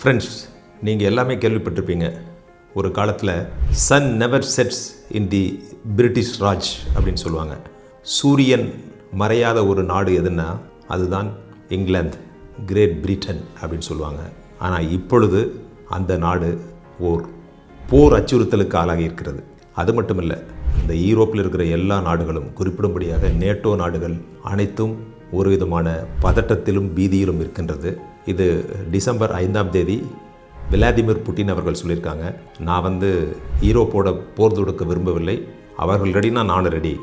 Friends நீங்கள் எல்லாமே கேள்விப்பட்டிருப்பீங்க. ஒரு காலத்தில் sun never sets in the British Raj அப்படின்னு சொல்லுவாங்க. சூரியன் மறையாத ஒரு நாடு எதுன்னா அதுதான் இங்கிலாந்து கிரேட் பிரிட்டன் அப்படின்னு சொல்லுவாங்க. ஆனால் இப்பொழுது அந்த நாடு ஓர் போர் அச்சுறுத்தலுக்கு ஆளாகி இருக்கிறது. அது மட்டும் இல்லை இந்த ஈரோப்பில் இருக்கிற எல்லா நாடுகளும் குறிப்பிடும்படியாக நேட்டோ நாடுகள் அனைத்தும் ஒரு விதமான பதட்டத்திலும் பீதியிலும் இருக்கின்றது. இது டிசம்பர் ஐந்தாம் தேதி விளாடிமிர் புட்டின் அவர்கள் சொல்லியிருக்காங்க. நான் வந்து ஈரோப்போட போர் தொடுக்க விரும்பவில்லை. அவர்கள் ரெடினா நானும் ரெடி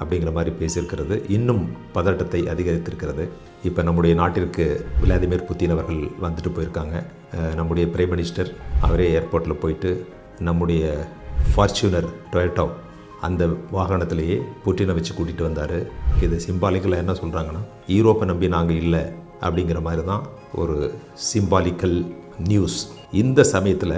அப்படிங்கிற மாதிரி பேசியிருக்கிறது. இன்னும் பதட்டத்தை அதிகரித்திருக்கிறது. இப்போ நம்முடைய நாட்டிற்கு விளாடிமிர் புட்டின் அவர்கள் வந்துட்டு போயிருக்காங்க. நம்முடைய பிரைம் மினிஸ்டர் அவரே ஏர்போர்ட்டில் போயிட்டு நம்முடைய ஃபார்ச்சூனர் டொயட்டோ அந்த வாகனத்திலேயே புட்டினை வச்சு கூட்டிகிட்டு வந்தார். இது சிம்பாலிக்கலாக என்ன சொல்கிறாங்கன்னா ஈரோப்பை நம்பி நாங்கள் இல்லை அப்படிங்கிற மாதிரி தான் ஒரு சிம்பாலிக்கல் நியூஸ் இந்த சமயத்தில்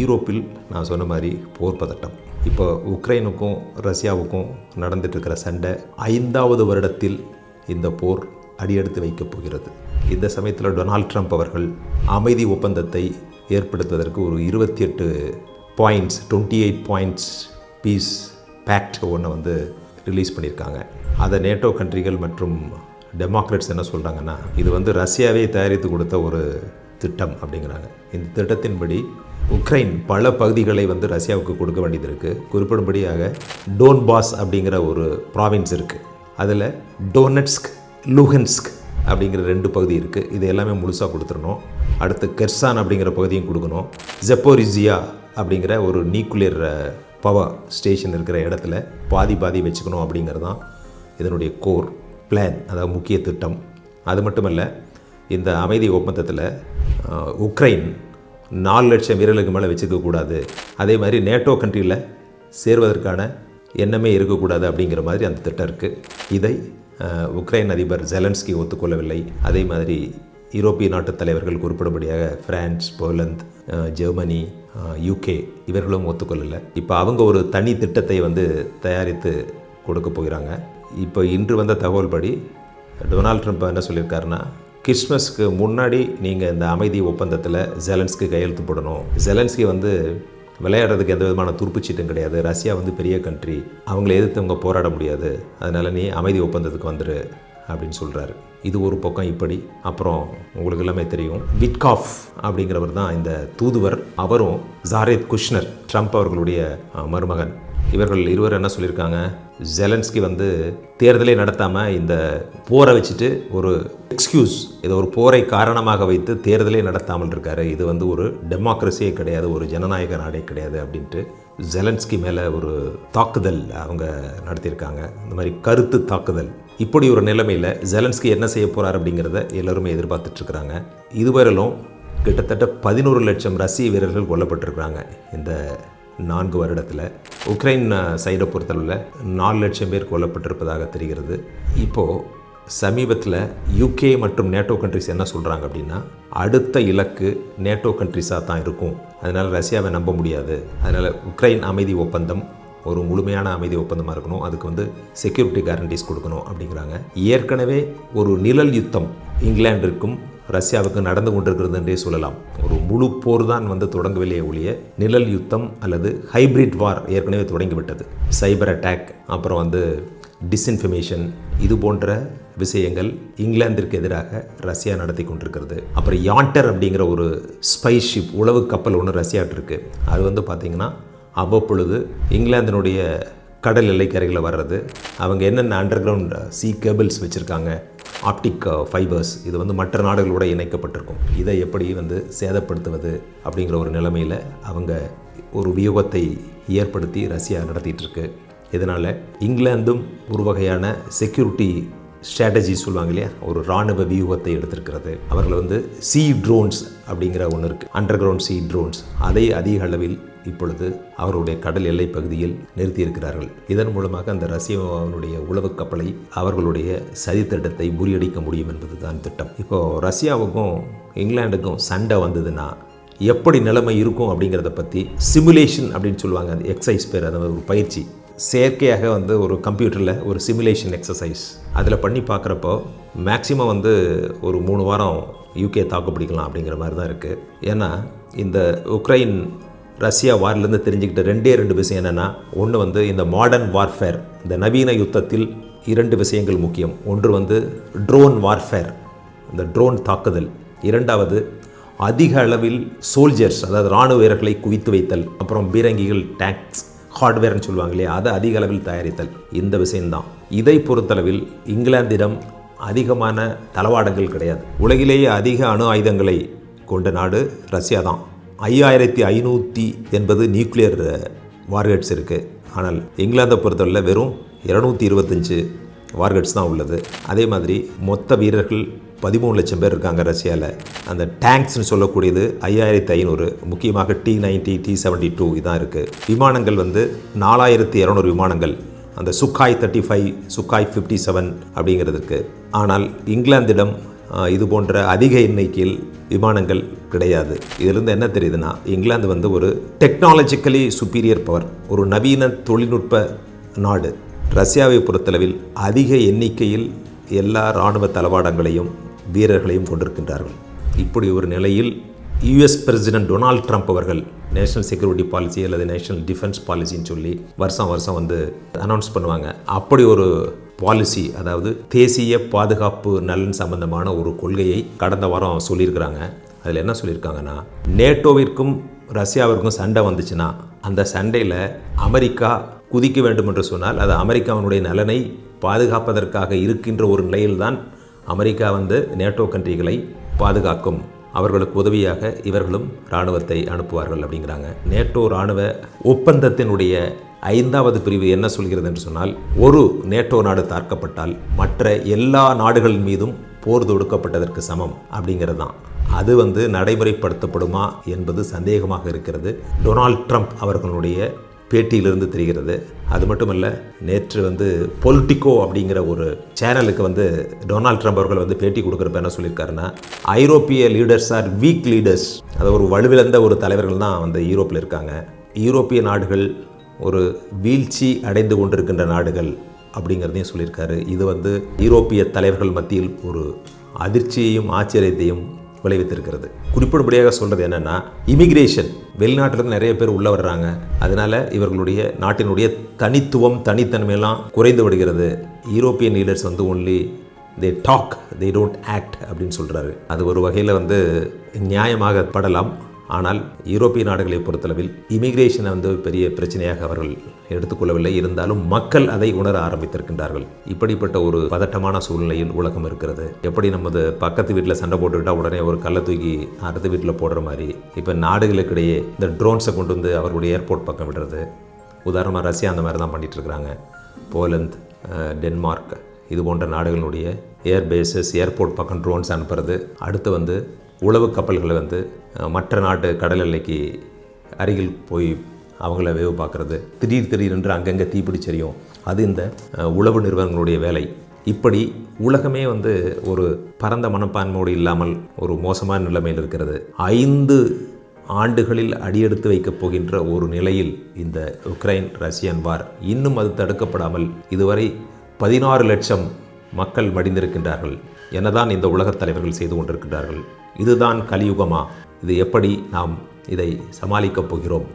ஈரோப்பில் நான் சொன்ன மாதிரி போர் பதட்டம். இப்போ உக்ரைனுக்கும் ரஷ்யாவுக்கும் நடந்துட்டுருக்கிற சண்டை ஐந்தாவது வருடத்தில் இந்த போர் அடியெடுத்து வைக்கப் போகிறது. இந்த சமயத்தில் டொனால்ட் ட்ரம்ப் அவர்கள் அமைதி ஒப்பந்தத்தை ஏற்படுத்துவதற்கு ஒரு இருபத்தி எட்டு points twenty eight points peace pact ஒன்று வந்து ரிலீஸ் பண்ணியிருக்காங்க. அதை நேட்டோ கண்ட்ரிகள் மற்றும் டெமோக்ராட்ஸ் என்ன சொல்கிறாங்கன்னா இது வந்து ரஷ்யாவே தயாரித்து கொடுத்த ஒரு திட்டம் அப்படிங்கிறாங்க. இந்த திட்டத்தின்படி உக்ரைன் பல பகுதிகளை வந்து ரஷ்யாவுக்கு கொடுக்க வேண்டியது இருக்குது குறிப்பிடும்படியாக டோன்பாஸ் அப்படிங்கிற ஒரு ப்ராவின்ஸ் இருக்குது அதில் டோனட்ஸ்க் லூஹன்ஸ்க் அப்படிங்கிற ரெண்டு பகுதி இருக்குது இது எல்லாமே முழுசாக கொடுத்துடணும். அடுத்து கெர்சான் அப்படிங்கிற பகுதியும் கொடுக்கணும். ஜெப்போரிசியா அப்படிங்கிற ஒரு நியூக்ளியர் பவர் ஸ்டேஷன் இருக்கிற இடத்துல பாதி பாதி வச்சுக்கணும் அப்படிங்கிறது தான் இதனுடைய கோர். பிளான் அதாவது முக்கிய திட்டம். அது மட்டுமல்ல இந்த அமைதி ஒப்பந்தத்தில் உக்ரைன் நாலு லட்சம் வீரர்களுக்கு மேலே வச்சுக்கக்கூடாது அதே மாதிரி நேட்டோ கண்ட்ரியில் சேர்வதற்கான எண்ணமே இருக்கக்கூடாது அப்படிங்கிற மாதிரி அந்த திட்டம் இருக்குது இதை உக்ரைன் அதிபர் ஜெலன்ஸ்கி ஒத்துக்கொள்ளவில்லை. அதே மாதிரி யூரோப்பிய நாட்டு தலைவர்கள் குறிப்பிடும்படியாக பிரான்ஸ் போலந்து ஜெர்மனி யூகே இவர்களும் ஒத்துக்கொள்ளலை. இப்போ அவங்க ஒரு தனி திட்டத்தை வந்து தயாரித்து கொடுக்க போகிறாங்க. இப்போ இன்று வந்த தகவல் படி டொனால்ட் ட்ரம்ப் என்ன சொல்லியிருக்காருன்னா கிறிஸ்மஸ்க்கு முன்னாடி நீங்கள் இந்த அமைதி ஒப்பந்தத்தில் ஜெலன்ஸ்க்கு கையெழுத்து போடணும். ஜெலன்ஸ்கி வந்து விளையாடுறதுக்கு எந்த விதமான துருப்புச்சீட்டும் கிடையாது. ரஷ்யா வந்து பெரிய கண்ட்ரி அவங்கள எதிர்த்து அவங்க போராட முடியாது. அதனால் நீ அமைதி ஒப்பந்தத்துக்கு வந்துடு அப்படின்னு சொல்கிறாரு இது ஒரு பக்கம் இப்படி அப்புறம் உங்களுக்கு எல்லாமே தெரியும். விட்காஃப் அப்படிங்கிறவர் தான் இந்த தூதுவர். அவரும் ஜாரேத் குஷ்னர் ட்ரம்ப் அவர்களுடைய மருமகன். இவர்கள் இருவர் என்ன சொல்லியிருக்காங்க? ஜெலன்ஸ்கி வந்து தேர்தலே நடத்தாமல் இந்த போரை வச்சுட்டு ஒரு எக்ஸ்கியூஸ் இதை ஒரு போரை காரணமாக வைத்து தேர்தலே நடத்தாமல் இருக்காரு. இது வந்து ஒரு டெமோக்ரஸியே கிடையாது ஒரு ஜனநாயக நாடே கிடையாது அப்படின்ட்டு ஜெலன்ஸ்கி மேலே ஒரு தாக்குதல் அவங்க நடத்தியிருக்காங்க. இந்த மாதிரி கருத்து தாக்குதல். இப்படி ஒரு நிலைமையில் ஜெலன்ஸ்கி என்ன செய்ய போகிறார் அப்படிங்கிறத எல்லாருமே எதிர்பார்த்துட்ருக்குறாங்க இதுவரையிலும் கிட்டத்தட்ட பதினோரு லட்சம் ரஷ்ய வீரர்கள் கொல்லப்பட்டிருக்கிறாங்க. இந்த நான்கு வருடத்தில். உக்ரைன் சைடை பொறுத்தளவில் நாலு லட்சம் பேர் கொல்லப்பட்டிருப்பதாக தெரிகிறது. இப்போது சமீபத்தில் யூகே மற்றும் நேட்டோ கண்ட்ரிஸ் என்ன சொல்கிறாங்க அப்படின்னா அடுத்த இலக்கு நேட்டோ கண்ட்ரிஸாக தான் இருக்கும். அதனால் ரஷ்யாவை நம்ப முடியாது. அதனால் உக்ரைன் அமைதி ஒப்பந்தம் ஒரு முழுமையான அமைதி ஒப்பந்தமாக இருக்கணும். அதுக்கு வந்து செக்யூரிட்டி கேரண்டிஸ் கொடுக்கணும் அப்படிங்கிறாங்க. ஏற்கனவே ஒரு நிழல் யுத்தம் இங்கிலாண்டிற்கும் ரஷ்யாவுக்கு நடந்து கொண்டிருக்கிறது என்றே சொல்லலாம். ஒரு முழு போர் தான் வந்து தொடங்கவில்லையே ஒழிய நிழல் யுத்தம் அல்லது ஹைபிரிட் வார் ஏற்கனவே தொடங்கிவிட்டது. சைபர் அட்டாக் அப்புறம் வந்து டிஸ்இன்ஃபர்மேஷன் இது போன்ற விஷயங்கள் இங்கிலாந்திற்கு எதிராக ரஷ்யா நடத்தி கொண்டிருக்கிறது. அப்புறம் யாண்டர் அப்படிங்கிற ஒரு ஸ்பை ஷிப் உளவு கப்பல் ஒன்று ரஷ்யாட்டிருக்கு அது வந்து பார்த்திங்கன்னா அவ்வப்பொழுது இங்கிலாந்தினுடைய கடல் எல்லைக்கரைகளில் வர்றது. அவங்க என்னென்ன அண்டர் கிரவுண்ட் சீ கேபிள்ஸ் வச்சுருக்காங்க ஆப்டிக் ஃபைபர்ஸ் இது வந்து மற்ற நாடுகளோட இணைக்கப்பட்டிருக்கும். இதை எப்படி வந்து சேதப்படுத்துவது அப்படிங்கிற ஒரு நிலைமையில் அவங்க ஒரு வியூகத்தை ஏற்படுத்தி ரஷ்யா நடத்திட்டுருக்கு இதனால் இங்கிலாந்தும் ஒரு வகையான செக்யூரிட்டி ஸ்ட்ராட்டஜி சொல்லுவாங்க இல்லையா? ஒரு இராணுவ வியூகத்தை எடுத்திருக்கிறது. அவர்கள் வந்து சி ட்ரோன்ஸ் அப்படிங்கிற ஒன்று இருக்குது அண்டர் கிரவுண்ட் சி ட்ரோன்ஸ் அதை அதிக அளவில் இப்பொழுது அவருடைய கடல் எல்லை பகுதியில் நிறுத்தியிருக்கிறார்கள். இதன் மூலமாக அந்த ரஷ்யாவினுடைய உளவு கப்பலை அவர்களுடைய சதித்திட்டத்தை முறியடிக்க முடியும் என்பது தான் திட்டம். இப்போது ரஷ்யாவுக்கும் இங்கிலாந்துக்கும் சண்டை வந்ததுன்னா எப்படி நிலைமை இருக்கும் அப்படிங்கிறத பற்றி சிமுலேஷன் அப்படின்னு சொல்லுவாங்க. அந்த எக்ஸசைஸ் பேர் அதாவது ஒரு பயிற்சி. செயற்கையாக வந்து ஒரு கம்ப்யூட்டரில் ஒரு சிமுலேஷன் எக்ஸசைஸ் அதில் பண்ணி பார்க்குறப்போ மேக்ஸிமம் வந்து ஒரு மூணு வாரம் யூகே தாக்கு பிடிக்கலாம் அப்படிங்கிற மாதிரி தான் இருக்குது ஏன்னா இந்த உக்ரைன் ரஷ்யா வார்லேருந்து தெரிஞ்சுக்கிட்ட ரெண்டே ரெண்டு விஷயம் என்னென்னா ஒன்று வந்து இந்த மாடர்ன் வார்ஃபேர் இந்த நவீன யுத்தத்தில் இரண்டு விஷயங்கள் முக்கியம். ஒன்று வந்து ட்ரோன் வார்ஃபேர் இந்த ட்ரோன் தாக்குதல். இரண்டாவது அதிக அளவில் சோல்ஜர்ஸ் அதாவது இராணுவ வீரர்களை குவித்து வைத்தல். அப்புறம் பீரங்கிகள் டேங்க்ஸ் ஹார்ட்வேர்னு சொல்லுவாங்க இல்லையா? அதை அதிக அளவில் தயாரித்தல். இந்த விஷயம்தான். இதை பொறுத்தளவில் இங்கிலாந்திடம் அதிகமான தளவாடங்கள் கிடையாது. உலகிலேயே அதிக அணு ஆயுதங்களை கொண்ட நாடு ரஷ்யா தான் ஐயாயிரத்தி ஐநூற்றி எண்பது நியூக்ளியர் வார்கெட்ஸ் இருக்குது ஆனால் இங்கிலாந்தை பொறுத்தவரையில் வெறும் இரநூத்தி இருபத்தஞ்சு வார்கெட்ஸ் தான் உள்ளது. அதே மாதிரி மொத்த வீரர்கள் பதிமூணு லட்சம் பேர் இருக்காங்க ரஷ்யாவில் அந்த டேங்க்ஸ்னு சொல்லக்கூடியது ஐயாயிரத்தி ஐநூறு முக்கியமாக T ninety T seventy two இதான் இருக்குது விமானங்கள் வந்து நாலாயிரத்தி இரநூறு விமானங்கள். அந்த Sukhoi thirty five Sukhoi fifty seven அப்படிங்கிறதுக்கு. ஆனால் இங்கிலாந்திடம் இது போன்ற அதிக எண்ணிக்கையில் விமானங்கள் கிடையாது. இதிலிருந்து என்ன தெரியுதுன்னா இங்கிலாந்து வந்து ஒரு டெக்னாலஜிக்கலி சுப்பீரியர் பவர் ஒரு நவீன தொழில்நுட்ப நாடு. ரஷ்யாவை பொறுத்தளவில் அதிக எண்ணிக்கையில் எல்லா இராணுவ தளவாடங்களையும் வீரர்களையும் கொண்டிருக்கின்றார்கள். இப்படி ஒரு நிலையில் யுஎஸ் பிரசிடென்ட் டொனால்ட் ட்ரம்ப் அவர்கள் நேஷனல் செக்யூரிட்டி பாலிசி அல்லது நேஷனல் டிஃபென்ஸ் பாலிசின்னு சொல்லி வருஷம் வருஷம் வந்து அனௌன்ஸ் பண்ணுவாங்க. அப்படி ஒரு பாலிசி அதாவது தேசிய பாதுகாப்பு நலன் சம்பந்தமான ஒரு கொள்கையை கடந்த வாரம் சொல்லியிருக்கிறாங்க. அதில் என்ன சொல்லியிருக்காங்கன்னா நேட்டோவிற்கும் ரஷ்யாவிற்கும் சண்டை வந்துச்சுன்னா அந்த சண்டையில் அமெரிக்கா குதிக்க வேண்டும் என்று சொன்னால் அது அமெரிக்காவினுடைய நலனை பாதுகாப்பதற்காக இருக்கின்ற ஒரு நிலையில்தான் அமெரிக்கா வந்து நேட்டோ கண்ட்ரிகளை பாதுகாக்கும். அவர்களுக்கு உதவியாக இவர்களும் இராணுவத்தை அனுப்புவார்கள் அப்படிங்கிறாங்க. நேட்டோ இராணுவ ஒப்பந்தத்தினுடைய ஐந்தாவது பிரிவு என்ன சொல்கிறது என்று சொன்னால் ஒரு நேட்டோ நாடு தாக்கப்பட்டால் மற்ற எல்லா நாடுகளின் மீதும் போர் தொடுக்கப்பட்டதற்கு சமம் அப்படிங்கிறது தான். அது வந்து நடைமுறைப்படுத்தப்படுமா என்பது சந்தேகமாக இருக்கிறது. டொனால்ட் ட்ரம்ப் அவர்களுடைய பேட்டியிலிருந்து தெரிகிறது. அது மட்டுமல்ல நேற்று வந்து பொலிட்டிகோ அப்படிங்கிற ஒரு சேனலுக்கு வந்து டொனால்ட் ட்ரம்ப் அவர்கள் வந்து பேட்டி கொடுக்குறப்ப என்ன சொல்லியிருக்காருன்னா ஐரோப்பிய லீடர்ஸ் ஆர் வீக் லீடர்ஸ். அது ஒரு வலுவிழந்த ஒரு தலைவர்கள் தான் வந்து யூரோப்பில் இருக்காங்க. யூரோப்பிய நாடுகள் ஒரு வீழ்ச்சி அடைந்து கொண்டிருக்கின்ற நாடுகள் அப்படிங்கிறதையும் சொல்லியிருக்காரு. இது வந்து யூரோப்பிய தலைவர்கள் மத்தியில் ஒரு அதிர்ச்சியையும் ஆச்சரியத்தையும் விளைவித்திருக்கிறது. குறிப்பிடப்படியாக சொல்கிறது என்னென்னா இமிகிரேஷன் வெளிநாட்டிலிருந்து நிறைய பேர் உள்ளே வர்றாங்க. அதனால் இவர்களுடைய நாட்டினுடைய தனித்துவம் தனித்தன்மையெல்லாம் குறைந்து விடுகிறது. யூரோப்பியன் லீடர்ஸ் வந்து only they talk they don't act அப்படின்னு சொல்கிறாரு அது ஒரு வகையில் வந்து நியாயமாக படலாம். ஆனால் யூரோப்பிய நாடுகளை பொறுத்தளவில் இமிகிரேஷனை வந்து பெரிய பிரச்சனையாக அவர்கள் எடுத்துக்கொள்ளவில்லை. இருந்தாலும் மக்கள் அதை உணர ஆரம்பித்திருக்கின்றார்கள். இப்படிப்பட்ட ஒரு பதட்டமான சூழ்நிலையில் உலகம் இருக்கிறது. எப்படி நமது பக்கத்து வீட்டில் சண்டை போட்டுக்கிட்டால் உடனே ஒரு கல்லை தூக்கி அடுத்த வீட்டில் போடுற மாதிரி. இப்போ நாடுகளுக்கிடையே இந்த ட்ரோன்ஸை கொண்டு வந்து அவர்களுடைய ஏர்போர்ட் பக்கம் விடுறது. உதாரணமாக ரஷ்யா அந்த மாதிரி தான் பண்ணிட்டு இருக்கிறாங்க போலந்து டென்மார்க் இது போன்ற நாடுகளுடைய ஏர் பேசஸ் ஏர்போர்ட் பக்கம் ட்ரோன்ஸ் அனுப்புறது. அடுத்து வந்து உளவு கப்பல்களை வந்து மற்ற நாட்டு கடல் எல்லைக்கு அருகில் போய் அவங்கள வேவு பார்க்குறது. திடீர் திடீரென்று அங்கங்கே தீப்பிடிச்செறியும் அது இந்த உளவு நிறுவனங்களுடைய வேலை. இப்படி உலகமே வந்து ஒரு பரந்த மனப்பான்மையோடு இல்லாமல் ஒரு மோசமான நிலைமையில் இருக்கிறது. ஐந்து ஆண்டுகளில் அடியெடுத்து வைக்கப் போகின்ற ஒரு நிலையில் இந்த உக்ரைன் ரஷ்யன் வார் இன்னும் அது தடுக்கப்படாமல் இதுவரை பதினாறு லட்சம் மக்கள் மடிந்திருக்கின்றார்கள். என்னதான் இந்த உலகத் தலைவர்கள் செய்து கொண்டிருக்கின்றார்கள். இதுதான் கலியுகமா? இது எப்படி நாம் இதை சமாளிக்கப் போகிறோம்?